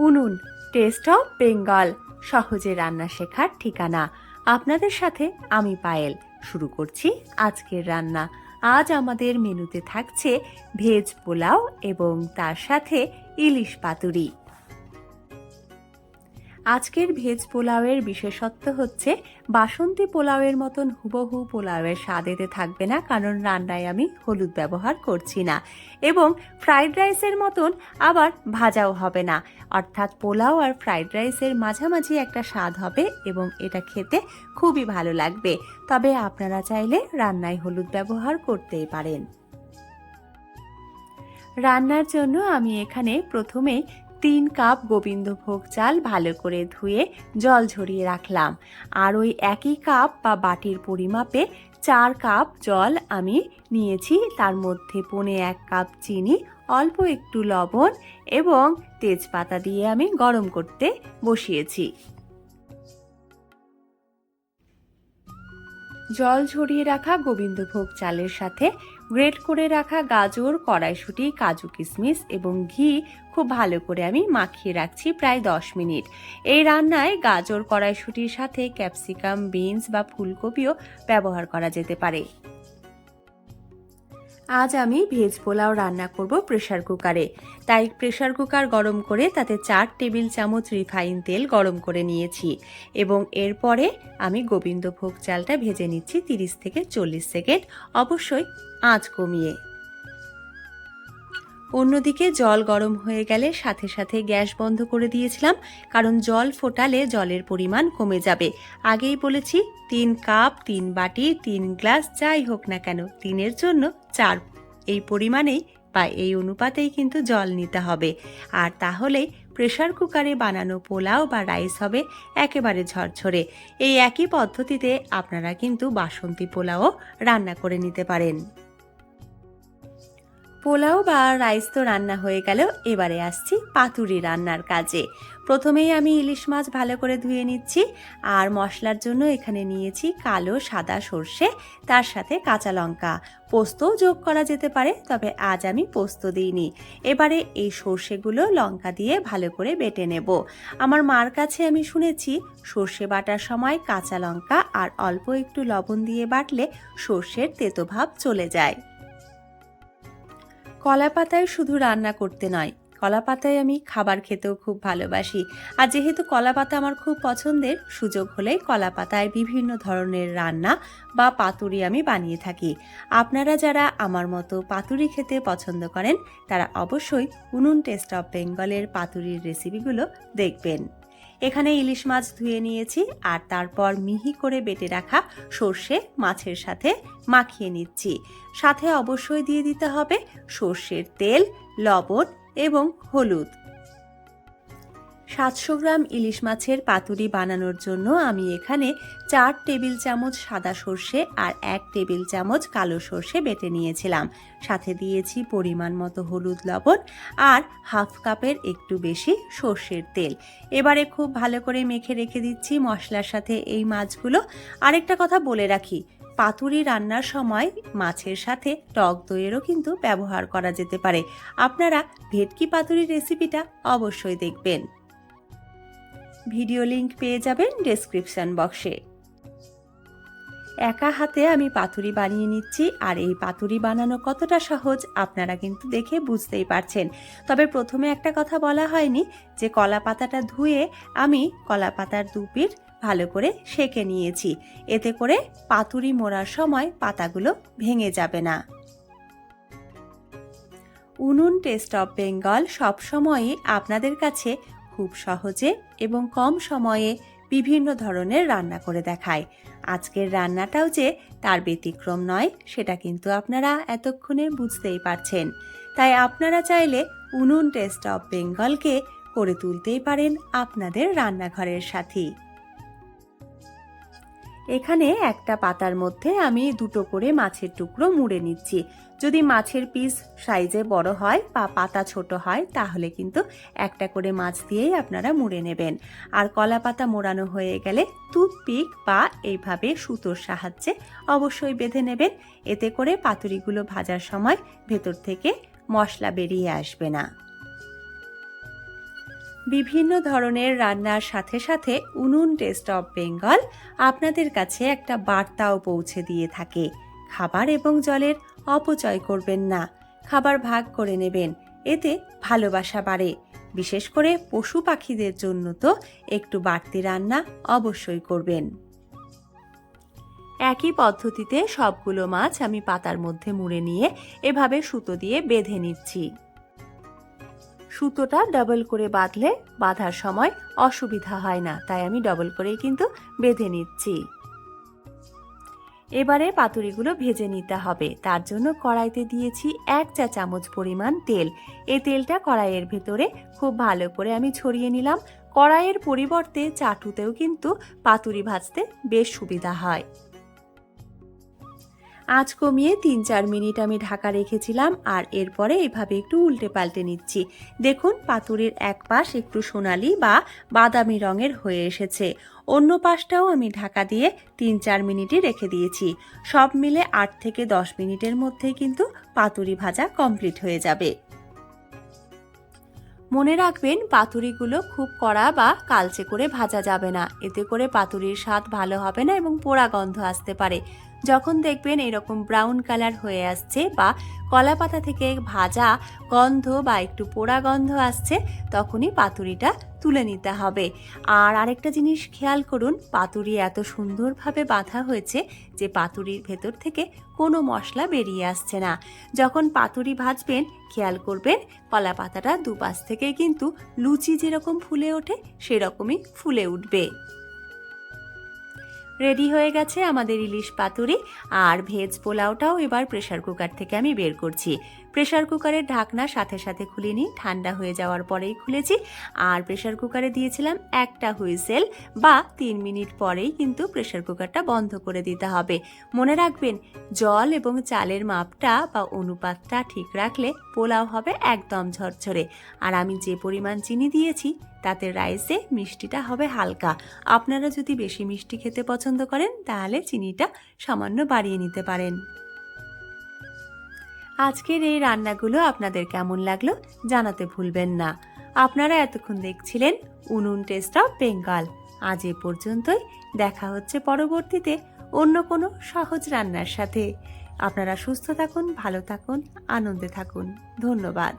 উনুন test of Bengal সহজে রান্না শেখার ঠিকানা। আপনাদের সাথে আমি পায়েল। শুরু করছি আজকের রান্না। আজ আমাদের মেনুতে থাকছে ভেজ পোলাও এবং তার সাথে ইলিশ পাতুরি। আজকের ভেজ পোলাওয়ের বিশেষত্ব হচ্ছে বাসন্তী পোলাওয়ের মতন হুবহু পোলাওয়ের স্বাদ এতে থাকবে না, কারণ রান্নায় আমি হলুদ ব্যবহার করছি না। এবং ফ্রাইড রাইসের মতন আবার ভাজাও হবে না। অর্থাৎ পোলাও আর ফ্রাইড রাইসের মাঝামাঝি একটা স্বাদ হবে এবং এটা খেতে খুবই ভালো লাগবে। তবে আপনারা চাইলে রান্নায় হলুদ ব্যবহার করতেই পারেন। রান্নার জন্য আমি এখানে প্রথমে তিন কাপ গোবিন্দভোগ চাল ভালো করে ধুয়ে জল ঝরিয়ে রাখলাম। আর ওই একই কাপ বা বাটির পরিমাপে চার কাপ জল আমি নিয়েছি। তার মধ্যে পনে এক কাপ চিনি, অল্প একটু লবণ এবং তেজপাতা দিয়ে আমি গরম করতে বসিয়েছি। জল ঝরিয়ে রাখা গোবিন্দভোগ চালের সাথে গ্রেট করে রাখা গাজর, কড়াইশুঁটি, কাজু কিশমিশ এবং ঘি খুব ভালো করে আমি মাখিয়ে রাখছি প্রায় দশ মিনিট। এই রান্নায় গাজর, কড়াইশুঁটির সাথে ক্যাপসিকাম, বিনস বা ফুলকপিও ব্যবহার করা যেতে পারে। আজ আমি ভেজ পোলাও রান্না করব প্রেশার কুকারে। তাই প্রেশার কুকার গরম করে তাতে চার টেবিল চামচ রিফাইন তেল গরম করে নিয়েছি এবং এরপরে আমি গোবিন্দভোগ চালটা ভেজে নিচ্ছি তিরিশ থেকে চল্লিশ সেকেন্ড, অবশ্যই আঁচ কমিয়ে। অন্যদিকে জল গরম হয়ে গেলে সাথে সাথে গ্যাস বন্ধ করে দিয়েছিলাম, কারণ জল ফোটালে জলের পরিমাণ কমে যাবে। আগেই বলেছি, তিন কাপ, তিন বাটি, তিন গ্লাস, যাই হোক না কেন, তিনের জন্য চার। এই পরিমাণেই বা এই অনুপাতেই কিন্তু জল নিতে হবে। আর তাহলেই প্রেশার কুকারে বানানো পোলাও বা রাইস হবে একেবারে ঝরঝরে। এই একই পদ্ধতিতে আপনারা কিন্তু বাসন্তী পোলাও রান্না করে নিতে পারেন। পোলাও বা রাইস তো রান্না হয়ে গেল এবারে আসছি পাতুরি রান্নার কাজে। প্রথমেই আমি ইলিশ মাছ ভালো করে ধুয়ে নিচ্ছি আর মশলার জন্য এখানে নিয়েছি কালো, সাদা সর্ষে, তার সাথে কাঁচা লঙ্কা। পোস্তও যোগ করা যেতে পারে, তবে আজ আমি পোস্ত দিইনি। এবারে এই সর্ষেগুলো লঙ্কা দিয়ে ভালো করে বেটে নেব। আমার মার কাছে আমি শুনেছি, সর্ষে বাটার সময় কাঁচা লঙ্কা আর অল্প একটু লবণ দিয়ে বাটলে সর্ষের তেতোভাব চলে যায়। কলা পাতায় শুধু রান্না করতে নয় কলা পাতায় আমি খাবার খেতেও খুব ভালোবাসি। আর যেহেতু কলা পাতা আমার খুব পছন্দের, সুযোগ হলে কলা পাতায় বিভিন্ন ধরনের রান্না বা পাতুরি আমি বানিয়ে থাকি। আপনারা যারা আমার মতো পাতুরি খেতে পছন্দ করেন, তারা অবশ্যই উনুন টেস্ট অফ বেঙ্গলের পাতুরির রেসিপিগুলো দেখবেন। এখানে ইলিশ মাছ ধুয়ে নিয়েছি আর তারপর মিহি করে বেটে রাখা সর্ষে মাছের সাথে মাখিয়ে নিচ্ছি। সাথে অবশ্যই দিয়ে দিতে হবে সর্ষের তেল, লবণ এবং হলুদ। সাতশো গ্রাম ইলিশ মাছের পাতুরি বানানোর জন্য আমি এখানে চার টেবিল চামচ সাদা সর্ষে আর এক টেবিল চামচ কালো সর্ষে বেটে নিয়েছিলাম। সাথে দিয়েছি পরিমাণ মতো হলুদ লবণ আর হাফ কাপের একটু বেশি সর্ষের তেল। এবারে খুব ভালো করে মেখে রেখে দিচ্ছি মশলার সাথে এই মাছগুলো। আরেকটা কথা বলে রাখি, পাতুরি রান্নার সময় মাছের সাথে টক দইয়েরও কিন্তু ব্যবহার করা যেতে পারে। আপনারা ভেটকি পাতুরি রেসিপিটা অবশ্যই দেখবেন। ভিডিও লিংক পেয়ে যাবেন ডেসক্রিপশন বক্সে। একা হাতে আমি পাতুরি বানিয়ে নিচ্ছি, আর এই পাতুরি বানানো কতটা সহজ আপনারা কিন্তু দেখে বুঝতেই পারছেন। তবে প্রথমে একটা কথা বলা হয়নি, যে কলা পাতাটা ধুয়ে আমি কলা পাতার দুপির ভালো করে সেকে নিয়েছি। এতে করে পাতুরি মোড়ার সময় পাতাগুলো ভেঙে যাবে না। উনুন টেস্ট অফ বেঙ্গল সবসময়ই আপনাদের কাছে খুব সহজে এবং কম সময়ে বিভিন্ন ধরনের রান্না করে দেখায়। আজকের রান্নাটাও যে তার ব্যতিক্রম নয়, সেটা কিন্তু আপনারা এতক্ষণে বুঝতেই পারছেন। তাই আপনারা চাইলে উনুন টেস্ট অফ বেঙ্গলকে করে তুলতেই পারেন আপনাদের রান্নাঘরের সাথী। এখানে একটা পাতার মধ্যে আমি দুটো করে মাছের টুকরো মুড়ে নিচ্ছি। যদি মাছের পিস সাইজে বড় হয় বা পাতা ছোট হয়, তাহলে কিন্তু একটা করে মাছ দিয়েই আপনারা মুড়ে নেবেন। আর কলা পাতা মোড়ানো হয়ে গেলে টুথপিক বা এইভাবে সুতোর সাহায্যে অবশ্যই বেঁধে নেবেন। এতে করে পাতুরিগুলো ভাজার সময় ভেতর থেকে মশলা বেরিয়ে আসবে না। বিভিন্ন ধরনের রান্নার সাথে সাথে উনুন টেস্ট অফ বেঙ্গল আপনাদের কাছে একটা বার্তাও পৌঁছে দিয়ে থাকে। খাবার এবং জলের অপচয় করবেন না। খাবার ভাগ করে নেবেন, এতে ভালোবাসা বাড়ে। বিশেষ করে পশু পাখিদের জন্য তো একটু বাড়তি রান্না অবশ্যই করবেন। একই পদ্ধতিতে সবগুলো মাছ আমি পাতার মধ্যে মুড়ে নিয়ে এভাবে সুতো দিয়ে বেঁধে নিচ্ছি। সুতোটা ডাবল করে বাঁধলে বাঁধার সময় অসুবিধা হয় না। তাই আমি ডবল করেই কিন্তু বেঁধে নিচ্ছি। এবারে পাতুরিগুলো ভেজে নিতে হবে। তার জন্য কড়াইতে দিয়েছি এক চা চামচ পরিমাণ তেল। এই তেলটা কড়াইয়ের ভেতরে খুব ভালো করে আমি ছড়িয়ে নিলাম। কড়াইয়ের পরিবর্তে চাটুতেও কিন্তু পাতুরি ভাজতে বেশ সুবিধা হয়। আঁচ কমিয়ে তিন চার মিনিট আমি ঢাকা রেখেছিলাম আর এরপরে এভাবে একটু উল্টে পাল্টে নিচ্ছি। দেখুন পাতুরির এক পাশ একটু সোনালি বা বাদামি রঙের হয়ে এসেছে। অন্য পাশটাও আমি ঢাকা দিয়ে তিন চার মিনিটই রেখে দিয়েছি। সব মিলে আট থেকে দশ মিনিটের মধ্যেই কিন্তু পাতুরি ভাজা কমপ্লিট হয়ে যাবে। মনে রাখবেন, পাতুরিগুলো খুব কড়া বা কালচে করে ভাজা যাবে না। এতে করে পাতুরির স্বাদ ভালো হবে না এবং পোড়া গন্ধ আসতে পারে। যখন দেখবেন এরকম ব্রাউন কালার হয়ে আসছে বা কলা পাতা থেকে ভাজা গন্ধ বা একটু পোড়া গন্ধ আসছে, তখনই পাতুরিটা তুলে নিতে হবে। আর আরেকটা জিনিস খেয়াল করুন, পাতুরি এত সুন্দরভাবে বাঁধা হয়েছে যে পাতুরির ভেতর থেকে কোনো মশলা বেরিয়ে আসছে না। যখন পাতুরি ভাজবেন, খেয়াল করবেন কলা পাতাটা দুপাশ থেকে কিন্তু লুচি যেরকম ফুলে ওঠে, সেরকমই ফুলে উঠবে। রেডি হয়ে গেছে আমাদের ইলিশ পাতুরি আর ভেজ পোলাওটাও এবার প্রেশার কুকার থেকে আমি বের করছি। প্রেশার কুকারের ঢাকনা সাথে সাথে খুলিনি ঠান্ডা হয়ে যাওয়ার পরেই খুলেছি। আর প্রেশার কুকারে দিয়েছিলাম একটা হুইসেল বা তিন মিনিট পরেই কিন্তু প্রেশার কুকারটা বন্ধ করে দিতে হবে। মনে রাখবেন, জল এবং চালের মাপটা বা অনুপাতটা ঠিক রাখলে পোলাও হবে একদম ঝরঝরে। আর আমি যে পরিমাণ চিনি দিয়েছি, তাতে রাইসে মিষ্টিটা হবে হালকা। আপনারা যদি বেশি মিষ্টি খেতে পছন্দ করেন, তাহলে চিনিটা সামান্য বাড়িয়ে নিতে পারেন। আজকের এই রান্নাগুলো আপনাদের কেমন লাগল জানাতে ভুলবেন না। আপনারা এতক্ষণ দেখছিলেন উনুন টেস্ট অফ বেঙ্গল। আজ এ পর্যন্তই। দেখা হচ্ছে পরবর্তীতে অন্য কোনো সহজ রান্নার সাথে। আপনারা সুস্থ থাকুন, ভালো থাকুন, আনন্দে থাকুন। ধন্যবাদ।